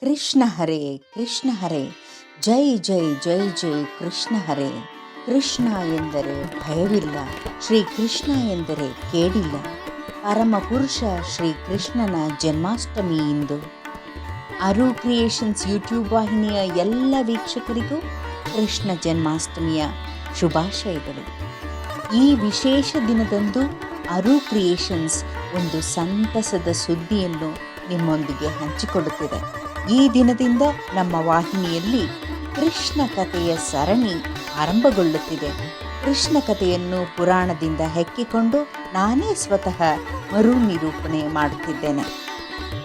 ಕೃಷ್ಣ ಹರೇ ಕೃಷ್ಣ ಹರೇ. ಜೈ ಜೈ ಜೈ ಜೈ, ಕೃಷ್ಣ ಹರೇ. ಕೃಷ್ಣ ಎಂದರೆ ಭಯವಿಲ್ಲ, ಶ್ರೀ ಕೃಷ್ಣ ಎಂದರೆ ಕೇಡಿಲ್ಲ. ಪರಮ ಪುರುಷ ಶ್ರೀ ಕೃಷ್ಣನ ಜನ್ಮಾಷ್ಟಮಿ ಇಂದು. ಅರು ಕ್ರಿಯೇಷನ್ಸ್ ಯೂಟ್ಯೂಬ್ ವಾಹಿನಿಯ ಎಲ್ಲ ವೀಕ್ಷಕರಿಗೂ ಕೃಷ್ಣ ಜನ್ಮಾಷ್ಟಮಿಯ ಶುಭಾಶಯಗಳು. ಈ ವಿಶೇಷ ದಿನದಂದು ಅರು ಕ್ರಿಯೇಷನ್ಸ್ ಒಂದು ಸಂತಸದ ಸುದ್ದಿಯನ್ನು ನಿಮ್ಮೊಂದಿಗೆ ಹಂಚಿಕೊಳ್ಳುತ್ತಿದೆ ಈ ದಿನದಿಂದ ನಮ್ಮ ವಾಹಿನಿಯಲ್ಲಿ ಕೃಷ್ಣ ಕಥೆಯ ಸರಣಿ ಆರಂಭಗೊಳ್ಳುತ್ತಿದೆ. ಕೃಷ್ಣ ಕಥೆಯನ್ನು ಪುರಾಣದಿಂದ ಹೆಕ್ಕಿಕೊಂಡು ನಾನೇ ಸ್ವತಃ ಮರು ನಿರೂಪಣೆ ಮಾಡುತ್ತಿದ್ದೇನೆ.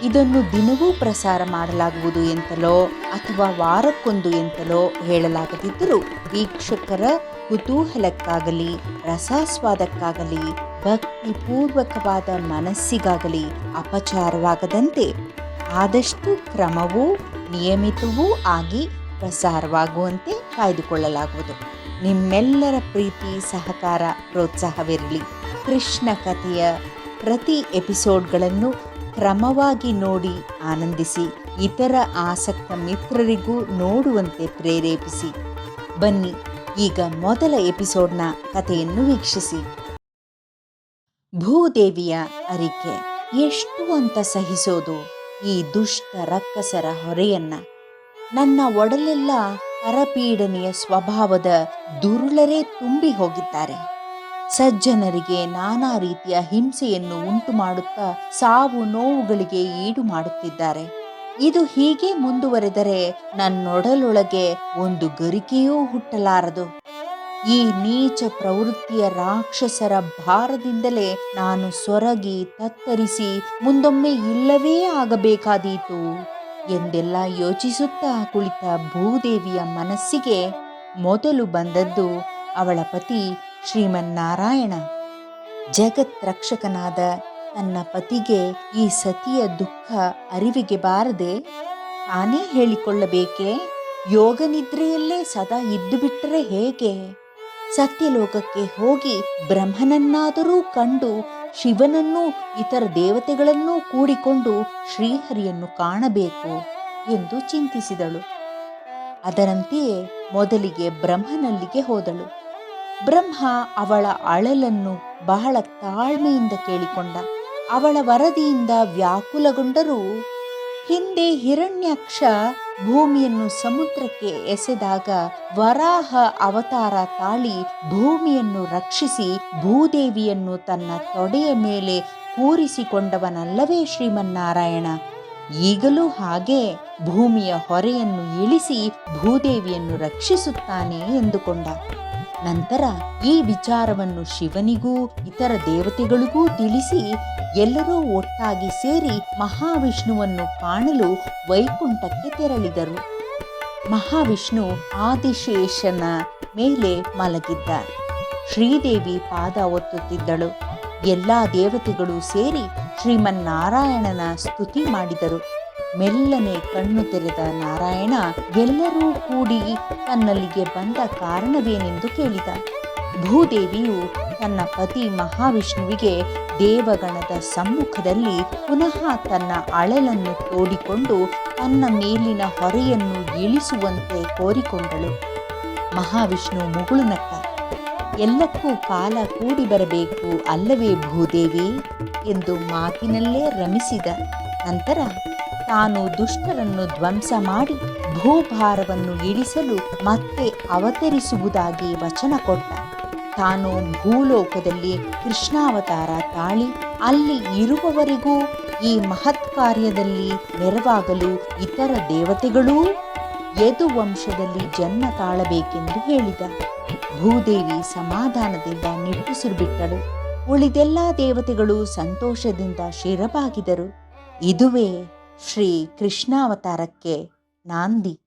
ಇದನ್ನು ದಿನವೂ ಪ್ರಸಾರ ಮಾಡಲಾಗುವುದು ಎಂತಲೋ ಅಥವಾ ವಾರಕ್ಕೊಂದು ಎಂತಲೋ ಹೇಳಲಾಗದಿದ್ದರೂ ವೀಕ್ಷಕರ ಕುತೂಹಲಕ್ಕಾಗಲಿ, ರಸಾಸ್ವಾದಕ್ಕಾಗಲಿ, ಭಕ್ತಿಪೂರ್ವಕವಾದ ಮನಸ್ಸಿಗಾಗಲಿ ಅಪಚಾರವಾಗದಂತೆ ಆದಷ್ಟು ಕ್ರಮವೂ, ನಿಯಮಿತವೂ ಆಗಿ ಪ್ರಸಾರವಾಗುವಂತೆ ಕಾಯ್ದುಕೊಳ್ಳಲಾಗುವುದು. ನಿಮ್ಮೆಲ್ಲರ ಪ್ರೀತಿ, ಸಹಕಾರ, ಪ್ರೋತ್ಸಾಹವಿರಲಿ. ಕೃಷ್ಣ ಕಥೆಯ ಪ್ರತಿ ಎಪಿಸೋಡ್ಗಳನ್ನು ಕ್ರಮವಾಗಿ ನೋಡಿ ಆನಂದಿಸಿ, ಇತರ ಆಸಕ್ತ ಮಿತ್ರರಿಗೂ ನೋಡುವಂತೆ ಪ್ರೇರೇಪಿಸಿ. ಬನ್ನಿ, ಈಗ ಮೊದಲ ಎಪಿಸೋಡ್ನ ಕಥೆಯನ್ನು ವೀಕ್ಷಿಸಿ. ಭೂದೇವಿಯ ಅರಿಕೆ, ಎಷ್ಟು ಅಂತ ಸಹಿಸೋದು? ಈ ದುಷ್ಟ ರಕ್ಕಸರ ಹೊರೆಯನ್ನ, ನನ್ನ ಒಡಲೆಲ್ಲ ಪರಪೀಡನೆಯ ಸ್ವಭಾವದ ದುರುಳರೇ ತುಂಬಿ ಹೋಗಿದ್ದಾರೆ. ಸಜ್ಜನರಿಗೆ ನಾನಾ ರೀತಿಯ ಹಿಂಸೆಯನ್ನು ಉಂಟು ಮಾಡುತ್ತಾ ಸಾವು ನೋವುಗಳಿಗೆ ಈಡು ಮಾಡುತ್ತಿದ್ದಾರೆ ಇದು ಹೀಗೆ ಮುಂದುವರೆದರೆ ನನ್ನೊಡಲೊಳಗೆ ಒಂದು ಗರಿಕೆಯೂ ಹುಟ್ಟಲಾರದು. ಈ ನೀಚ ಪ್ರವೃತ್ತಿಯ ರಾಕ್ಷಸರ ಭಾರದಿಂದಲೇ ನಾನು ಸೊರಗಿ ತತ್ತರಿಸಿ ಮುಂದೊಮ್ಮೆ ಇಲ್ಲವೇ ಆಗಬೇಕಾದೀತು ಎಂದೆಲ್ಲ ಯೋಚಿಸುತ್ತಾ ಕುಳಿತ ಭೂದೇವಿಯ ಮನಸ್ಸಿಗೆ ಮೊದಲು ಬಂದದ್ದು ಅವಳ ಪತಿ ಶ್ರೀಮನ್ನಾರಾಯಣ. ಜಗತ್ ರಕ್ಷಕನಾದ ತನ್ನ ಪತಿಗೆ ಈ ಸತಿಯ ದುಃಖ ಅರಿವಿಗೆ ಬಾರದೆ ತಾನೇ ಹೇಳಿಕೊಳ್ಳಬೇಕೆ? ಯೋಗ ನಿದ್ರೆಯಲ್ಲೇ ಸದಾ ಇದ್ದು ಬಿಟ್ಟರೆ ಹೇಗೆ? ಸತ್ಯಲೋಕಕ್ಕೆ ಹೋಗಿ ಬ್ರಹ್ಮನನ್ನಾದರೂ ಕಂಡು ಶಿವನನ್ನೂ ಇತರ ದೇವತೆಗಳನ್ನೂ ಕೂಡಿಕೊಂಡು ಶ್ರೀಹರಿಯನ್ನು ಕಾಣಬೇಕು ಎಂದು ಚಿಂತಿಸಿದಳು. ಅದರಂತೆಯೇ ಮೊದಲಿಗೆ ಬ್ರಹ್ಮನಲ್ಲಿಗೆ ಹೋದಳು. ಬ್ರಹ್ಮ ಅವಳ ಅಳಲನ್ನು ಬಹಳ ತಾಳ್ಮೆಯಿಂದ ಕೇಳಿಕೊಂಡ. ಅವಳ ವರದಿಯಿಂದ ವ್ಯಾಕುಲಗೊಂಡರೂ ಹಿಂದೆ ಹಿರಣ್ಯಕ್ಷ ಭೂಮಿಯನ್ನು ಸಮುದ್ರಕ್ಕೆ ಎಸೆದಾಗ ವರಾಹ ಅವತಾರ ತಾಳಿ ಭೂಮಿಯನ್ನು ರಕ್ಷಿಸಿ ಭೂದೇವಿಯನ್ನು ತನ್ನ ತೊಡೆಯ ಮೇಲೆ ಕೂರಿಸಿಕೊಂಡವನಲ್ಲವೇ ಶ್ರೀಮನ್ನಾರಾಯಣ? ಈಗಲೂ ಹಾಗೆ ಭೂಮಿಯ ಹೊರೆಯನ್ನು ಇಳಿಸಿ ಭೂದೇವಿಯನ್ನು ರಕ್ಷಿಸುತ್ತಾನೆ ಎಂದುಕೊಂಡ. ನಂತರ ಈ ವಿಚಾರವನ್ನು ಶಿವನಿಗೂ, ಇತರ ದೇವತೆಗಳಿಗೂ ತಿಳಿಸಿ ಎಲ್ಲರೂ ಒಟ್ಟಾಗಿ ಸೇರಿ ಮಹಾವಿಷ್ಣುವನ್ನು ಕಾಣಲು ವೈಕುಂಠಕ್ಕೆ ತೆರಳಿದರು. ಮಹಾವಿಷ್ಣು ಆದಿಶೇಷನ ಮೇಲೆ ಮಲಗಿದ್ದ ಶ್ರೀದೇವಿ ಪಾದ ಒತ್ತುತ್ತಿದ್ದಳು. ಎಲ್ಲ ದೇವತೆಗಳು ಸೇರಿ ಶ್ರೀಮನ್ನಾರಾಯಣನ ಸ್ತುತಿ ಮಾಡಿದರು. ಮೆಲ್ಲನೆ ಕಣ್ಣು ತೆರೆದ ನಾರಾಯಣ ಎಲ್ಲರೂ ಕೂಡಿ ತನ್ನಲ್ಲಿಗೆ ಬಂದ ಕಾರಣವೇನೆಂದು ಕೇಳಿದ. ಭೂದೇವಿಯು ತನ್ನ ಪತಿ ಮಹಾವಿಷ್ಣುವಿಗೆ ದೇವಗಣದ ಸಮ್ಮುಖದಲ್ಲಿ ಪುನಃ ತನ್ನ ಅಳಲನ್ನು ತೋಡಿಕೊಂಡು ತನ್ನ ಮೇಲಿನ ಹೊರೆಯನ್ನು ಇಳಿಸುವಂತೆ ಕೋರಿಕೊಂಡಳು. ಮಹಾವಿಷ್ಣು ಮುಗುಳು ನಕ್ಕ ಎಲ್ಲಕ್ಕೂ ಕಾಲ ಕೂಡಿ ಬರಬೇಕು ಅಲ್ಲವೇ ಭೂದೇವಿ? ಎಂದು ಮಾತಿನಲ್ಲೇ ರಮಿಸಿದ. ನಂತರ ತಾನು ದುಷ್ಟರನ್ನು ಧ್ವಂಸ ಮಾಡಿ ಭೂಭಾರವನ್ನು ಇಳಿಸಲು ಮತ್ತೆ ಅವತರಿಸುವುದಾಗಿ ವಚನ ಕೊಟ್ಟ. ತಾನು ಭೂಲೋಕದಲ್ಲಿ ಕೃಷ್ಣಾವತಾರ ತಾಳಿ, ಅಲ್ಲಿ ಇರುವವರೆಗೂ ಈ ಮಹತ್ ಕಾರ್ಯದಲ್ಲಿ ನೆರವಾಗಲು ಇತರ ದೇವತೆಗಳೂ ಯದು ವಂಶದಲ್ಲಿ ಜನ್ಮ ತಾಳಬೇಕೆಂದು ಹೇಳಿದ. ಭೂದೇವಿ ಸಮಾಧಾನದಿಂದ ನಿಟ್ಟುಸಿರು ಬಿಟ್ಟಳು ಉಳಿದೆಲ್ಲ ದೇವತೆಗಳು ಸಂತೋಷದಿಂದ ಶಿರಬಾಗಿದರು. ಇದುವೇ ಶ್ರೀ ಕೃಷ್ಣಾವತಾರಕ್ಕೆ ನಾಂದಿ.